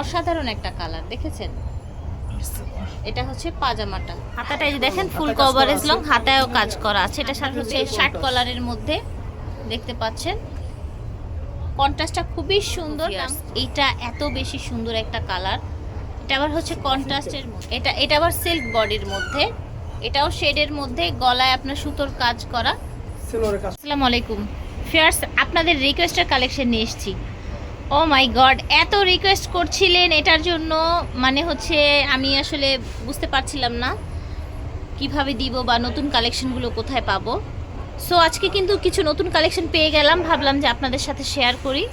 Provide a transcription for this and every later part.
অসাধারণ একটা কালার দেখেছেন? এটা হচ্ছে পাজামাটা। হাতাটা এই যে দেখেন ফুল কভারেজ লং হাতায়ও কাজ করা আছে। এটা সাথে হচ্ছে শার্ট কলারের মধ্যে দেখতে পাচ্ছেন। কন্ট্রাস্টটা খুবই সুন্দর এটা এত বেশি সুন্দর একটা কালার এটা আবার হচ্ছে কন্ট্রাস্টের এটা এটা আবার সিল্ক বডির মধ্যে। এটাও শেডের মধ্যে গলায় আপনার সুতোর কাজ করা। আসসালামু আলাইকুম। ফিয়ার্স আপনাদের রিকোয়েস্টের কালেকশন নিয়ে এসেছি। ও মাই গড এত রিকোয়েস্ট করছিলেন এটার জন্য মানে হচ্ছে আমি আসলে বুঝতে পারছিলাম না কীভাবে দিব বা নতুন কালেকশনগুলো কোথায় পাবো। সো আজকে কিন্তু কিছু নতুন কালেকশন পেয়ে গেলাম, ভাবলাম যে আপনাদের সাথে শেয়ার করি।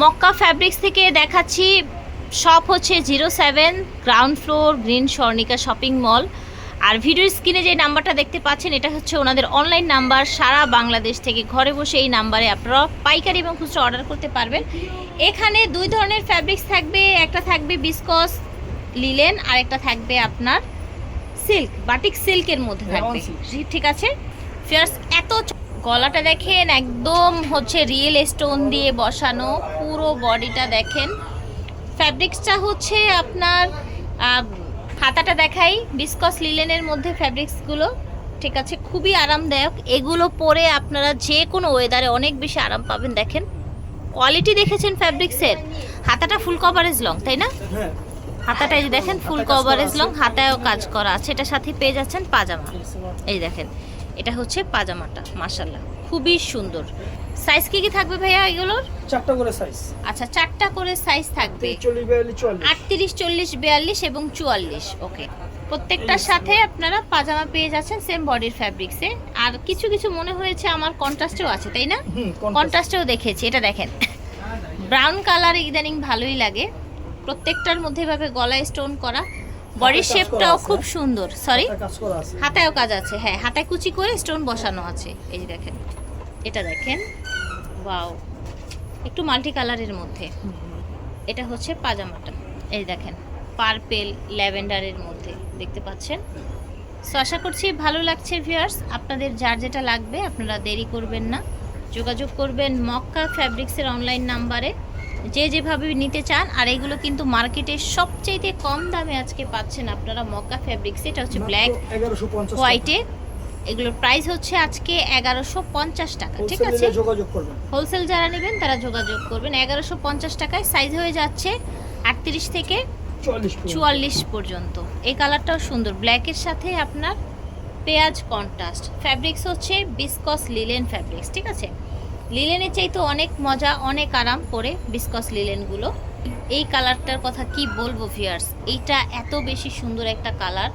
মক্কা ফ্যাব্রিক্স থেকে দেখাচ্ছি শপ হচ্ছে zero seven ground floor green Swarnika shopping mall আর ভিডিও স্ক্রিনে যে নাম্বারটা দেখতে পাচ্ছেন এটা হচ্ছে ওনাদের অনলাইন নাম্বার। সারা বাংলাদেশ থেকে ঘরে বসে এই নাম্বারে আপনারা পাইকারি এবং খুচরো অর্ডার করতে পারবেন। এখানে দুই ধরনের ফ্যাব্রিক্স থাকবে একটা থাকবে বিসকস লিলেন আর একটা থাকবে আপনার সিল্ক বাটিক সিল্কের মধ্যে থাকবে। ঠিক আছে? ফিয়ার্স এত গলাটা দেখেন একদম হচ্ছে রিয়েল স্টোন দিয়ে বসানো পুরো বডিটা দেখেন। ফ্যাব্রিক্সটা হচ্ছে আপনার হাতাটা দেখাই বিসকস লিলেনের মধ্যে ফ্যাব্রিক্সগুলো ঠিক আছে খুবই আরামদায়ক। এগুলো পরে আপনারা যে কোনো ওয়েদারে অনেক বেশি আরাম পাবেন দেখেন। কোয়ালিটি দেখেছেন ফ্যাব্রিক্সের হাতাটা ফুল কভারেজ লং তাই না? হ্যাঁ। হাতাটা এই যে দেখেন ফুল কভারেজ লং হাতায়ও কাজ করা আছে। এটার সাথে পেয়ে যাচ্ছেন পাজামা। এই দেখেন এটা হচ্ছে পাজামাটা মাশাল্লাহ খুবই সুন্দর। সাইজ কি কি থাকবে ভাইয়া এগুলোর? চারটা করে সাইজ আচ্ছা চারটা করে সাইজ থাকবে। চল্লিশ বিয়াল্লিশ চল্লিশ আটত্রিশ চল্লিশ বিয়াল্লিশ এবং চুয়াল্লিশ ওকে প্রত্যেকটার সাথে আপনারা পাজামা পেয়ে যাচ্ছেন সেম বডির ফ্যাব্রিক্সে আর কিছু কিছু মনে হয়েছে আমার কন্ট্রাস্টেও আছে তাই না? কন্ট্রাস্টেও দেখেছি এটা দেখেন। ব্রাউন কালার ইদানিং ভালোই লাগে। প্রত্যেকটার মধ্যে এভাবে গলায় স্টোন করা। বডির শেপটাও খুব সুন্দর। সরি হাতায়ও কাজ আছে। হ্যাঁ। হাতায় কুচি করে স্টোন বসানো আছে। এই যে দেখেন। এটা দেখেন। ওয়াও একটু মাল্টি কালারের মধ্যে। এটা হচ্ছে পাজামাটা। এই দেখেন। পার্পেল ল্যাভেন্ডারের মধ্যে। দেখতে পাচ্ছেন? সো আশা করছি ভালো লাগছে ভিউয়ার্স আপনাদের যার যেটা লাগবে আপনারা দেরি করবেন না। যোগাযোগ করবেন মক্কা ফ্যাব্রিক্সের অনলাইন নাম্বারে যে যেভাবে নিতে চান আর এগুলো কিন্তু মার্কেটে সবচেয়ে কম দামে আজকে পাচ্ছেন আপনারা মক্কা ফ্যাব্রিক্স এটা হচ্ছে ব্ল্যাক হোয়াইটে এগুলোর প্রাইস হচ্ছে আজকে এগারোশো পঞ্চাশ টাকা ঠিক আছে? হোলসেল যারা নেবেন তারা যোগাযোগ করবেন। এগারোশো পঞ্চাশ টাকায় সাইজ হয়ে যাচ্ছে আটত্রিশ থেকে চুয়াল্লিশ পর্যন্ত। এই কালারটাও সুন্দর। ব্ল্যাকের সাথে আপনার পেঁয়াজ কন্ট্রাস্ট ফ্যাব্রিক্স হচ্ছে বিসকস লিলেন ফ্যাব্রিক্স ঠিক আছে? লিলেনের চাইতে অনেক মজা অনেক আরাম করে বিসকস লিলেনগুলো। এই কালারটার কথা কি বলব ভিয়ার্স এইটা এত বেশি সুন্দর একটা কালার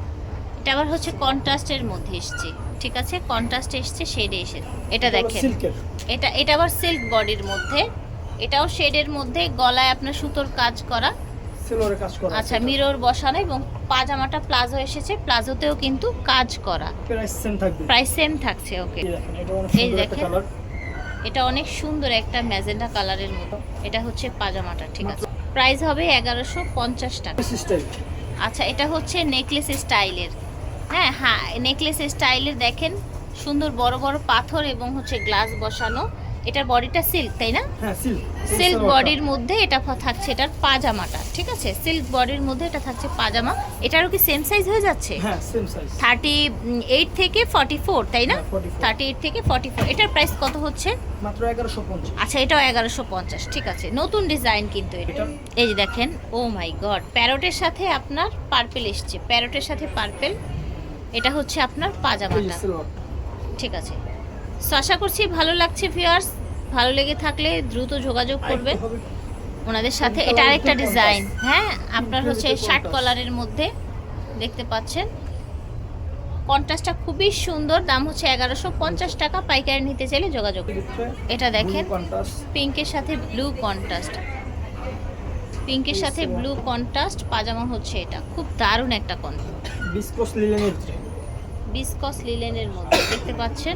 এটা আবার হচ্ছে কন্ট্রাস্টের মধ্যে এসছে। ঠিক আছে? কন্ট্রাস্ট এসছে শেডে এসে এটা দেখেন। এটা এটা আবার সিল্ক বডির মধ্যে। এটাও শেডের মধ্যে। গলায় আপনার সুতোর কাজ করা। আচ্ছা মিরর বসানো এবং পাজামাটা প্লাজো এসেছে। প্লাজোতেও কিন্তু কাজ করা। প্রাইস সেম থাকছে ওকে এই দেখেন এটা অনেক সুন্দর একটা ম্যাজেন্ডা কালারের মতো। এটা হচ্ছে পাজামাটা ঠিক আছে? প্রাইস হবে এগারোশো পঞ্চাশ টাকা। আচ্ছা এটা হচ্ছে নেকলেস স্টাইলের হ্যাঁ হ্যাঁ নেকলেস স্টাইলের দেখেন সুন্দর বড় বড় পাথর এবং হচ্ছে গ্লাস বসানো। এটার বডিটা সিল্ক তাই না? হ্যাঁ সিল্ক বডির মধ্যে এটা থাকছে এটার পাজামাটা ঠিক আছে? সিল্ক বডির মধ্যে এটা থাকছে পাজামা। এটারও কি সেম সাইজ হয়ে যাচ্ছে? হ্যাঁ থার্টি এইট থেকে ফর্টি ফোর তাই না? হ্যাঁ, 44 থার্টি এইট থেকে ফর্টি ফোর এটার প্রাইস কত হচ্ছে? মাত্র এগারোশো পঞ্চাশ। আচ্ছা এটাও এগারোশো পঞ্চাশ ঠিক আছে। নতুন ডিজাইন কিন্তু এটা। এটা? এই যে দেখেন ও মাই গড প্যারোটের সাথে আপনার পার্পেল এসছে। প্যারোটের সাথে পার্পেল এটা হচ্ছে আপনার পাজামাটা। ঠিক আছে। সো আশা করছি ভালো লাগছে ভিউয়ার্স ভালো লেগে থাকলে দ্রুত যোগাযোগ করবেন। ওনাদের সাথে এটা আরেকটা ডিজাইন হ্যাঁ আপনার হচ্ছে শার্ট কলারের মধ্যে দেখতে পাচ্ছেন। কন্ট্রাস্টটা খুবই সুন্দর দাম হচ্ছে এগারোশো পঞ্চাশ টাকা। পাইকারি নিতে চাইলে যোগাযোগ। এটা দেখেন কন্ট্রাস্ট পিঙ্কের সাথে ব্লু কন্ট্রাস্ট পিঙ্কের সাথে ব্লু কন্ট্রাস্ট পাজামা হচ্ছে এটা। খুব দারুণ একটা কন বিসকস লিলেনের বিসকস লিলেনের মধ্যে দেখতে পাচ্ছেন?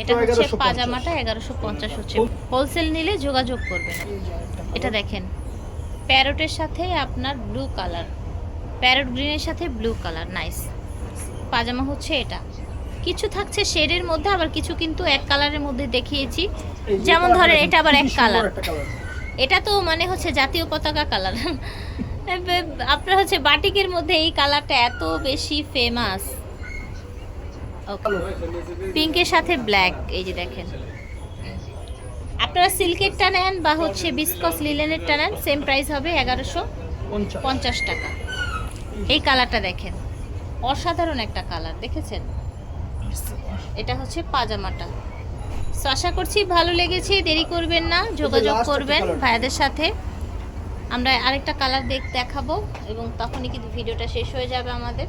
এটা হচ্ছে পাজামাটা এগারোশো পঞ্চাশ হচ্ছে। হোলসেল নিলে যোগাযোগ করবেন। এটা দেখেন। প্যারোটের সাথে আপনার ব্লু কালার। প্যারট গ্রিনের সাথে ব্লু কালার। নাইস। পাজামা হচ্ছে এটা। কিছু থাকছে শেডের মধ্যে আবার কিছু কিন্তু এক কালারের মধ্যে দেখিয়েছি। যেমন ধরেন এটা আবার এক কালার। এটা তো মানে হচ্ছে জাতীয় পতাকা কালার। আপনার হচ্ছে বাটিকের মধ্যে এই কালারটা এত বেশি ফেমাস পিঙ্কের সাথে ব্ল্যাক এই যে দেখেন। আপনারা সিল্কেরটা নেন বা হচ্ছে বিসকস লিলেনেরটা নেন সেম প্রাইস হবে এগারোশো পঞ্চাশ। টাকা। এই কালারটা দেখেন অসাধারণ একটা কালার দেখেছেন? এটা হচ্ছে পাজামাটা। So, আশা করছি ভালো লেগেছে দেরি করবেন না যোগাযোগ করবেন। ভাইয়াদের সাথে। আমরা আরেকটা কালার দেখ দেখাবো এবং তখনই কিন্তু ভিডিওটা শেষ হয়ে যাবে আমাদের।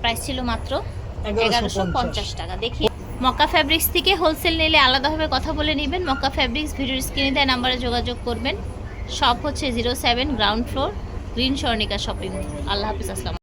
প্রাইস ছিল মাত্র এগারোশো পঞ্চাশ টাকা। দেখি। মক্কা ফ্যাব্রিক্স থেকে হোলসেল নিলে আলাদাভাবে কথা বলে নেবেন। মক্কা ফ্যাব্রিক্স ভিডিওর স্ক্রিনে দেয় নাম্বারে যোগাযোগ করবেন। শপ হচ্ছে zero seven ground floor green Swarnika shopping আল্লাহ হাফিজ আসসালাম